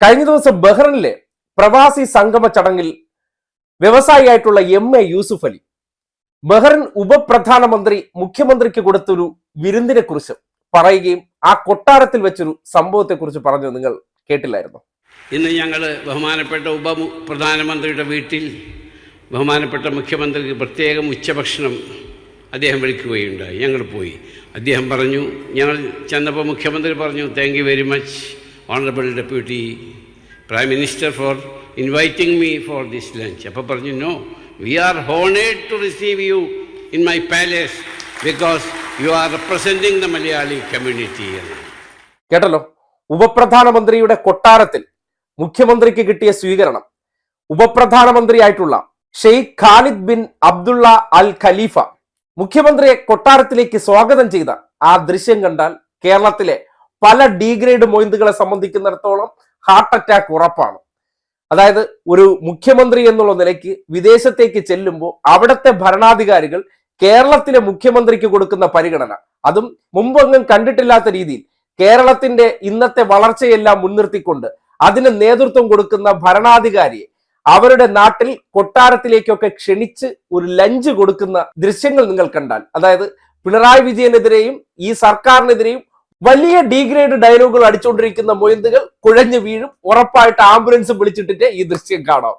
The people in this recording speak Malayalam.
കഴിഞ്ഞ ദിവസം ബഹ്റിനിലെ പ്രവാസി സംഗമ ചടങ്ങിൽ വ്യവസായിയായിട്ടുള്ള M A Yusuf Ali Bahrain ഉപപ്രധാനമന്ത്രി മുഖ്യമന്ത്രിക്ക് കൊടുത്തൊരു വിരുന്നിനെ കുറിച്ച് പറയുകയും ആ കൊട്ടാരത്തിൽ വെച്ചൊരു സംഭവത്തെ കുറിച്ച് പറഞ്ഞു നിങ്ങൾ കേട്ടില്ലായിരുന്നു? ഇന്ന് ഞങ്ങൾ ബഹുമാനപ്പെട്ട ഉപപ്രധാനമന്ത്രിയുടെ വീട്ടിൽ ബഹുമാനപ്പെട്ട മുഖ്യമന്ത്രിക്ക് പ്രത്യേകം ഉച്ചഭക്ഷണം അദ്ദേഹം വിളിക്കുകയുണ്ടായി. ഞങ്ങൾ പോയി. അദ്ദേഹം പറഞ്ഞു ഞങ്ങൾ ചെന്നപ്പോൾ മുഖ്യമന്ത്രി പറഞ്ഞു thank very much honourable deputy prime minister for inviting me for this lunch അപ്പോൾ പറഞ്ഞു no we are honoured to receive you in my palace because you are representing the Malayali community എന്ന് കേട്ടല്ലോ? ഉപപ്രധാനമന്ത്രിയുടെ കൊട്ടാരത്തിൽ മുഖ്യമന്ത്രിക്ക് കിട്ടിയ സ്വീകരണം. ഉപപ്രധാനമന്ത്രിയായിട്ടുള്ള Sheikh Khalid bin Abdullah al Khalifa മുഖ്യമന്ത്രിയെ കൊട്ടാരത്തിലേക്ക് സ്വാഗതം ചെയ്ത ആ ദൃശ്യം കണ്ടാൽ കേരളത്തിലെ പല ഡീഗ്രേഡ് മൊയ്ന്തുകളെ സംബന്ധിക്കുന്നിടത്തോളം ഹാർട്ട് അറ്റാക്ക് ഉറപ്പാണ്. അതായത് ഒരു മുഖ്യമന്ത്രി എന്നുള്ള നിലയ്ക്ക് വിദേശത്തേക്ക് ചെല്ലുമ്പോൾ അവിടുത്തെ ഭരണാധികാരികൾ കേരളത്തിലെ മുഖ്യമന്ത്രിക്ക് കൊടുക്കുന്ന പരിഗണന. അതും മുമ്പൊന്നും കണ്ടിട്ടില്ലാത്ത രീതിയിൽ കേരളത്തിന്റെ ഇന്നത്തെ വളർച്ചയെല്ലാം മുൻനിർത്തിക്കൊണ്ട് അതിന് നേതൃത്വം കൊടുക്കുന്ന ഭരണാധികാരിയെ അവരുടെ നാട്ടിൽ കൊട്ടാരത്തിലേക്കൊക്കെ ക്ഷണിച്ച് ഒരു ലഞ്ച് കൊടുക്കുന്ന ദൃശ്യങ്ങൾ നിങ്ങൾ കണ്ടാൽ. അതായത് പിണറായി വിജയനെതിരെയും ഈ സർക്കാരിനെതിരെയും വലിയ ഡീഗ്രേഡ് ഡയലോഗുകൾ അടിച്ചുകൊണ്ടിരിക്കുന്ന മൊയന്തുകൾ കുഴഞ്ഞു വീഴും. ഉറപ്പായിട്ട് ആംബുലൻസ് വിളിച്ചിട്ടിട്ട് ഈ ദൃശ്യം കാണാം.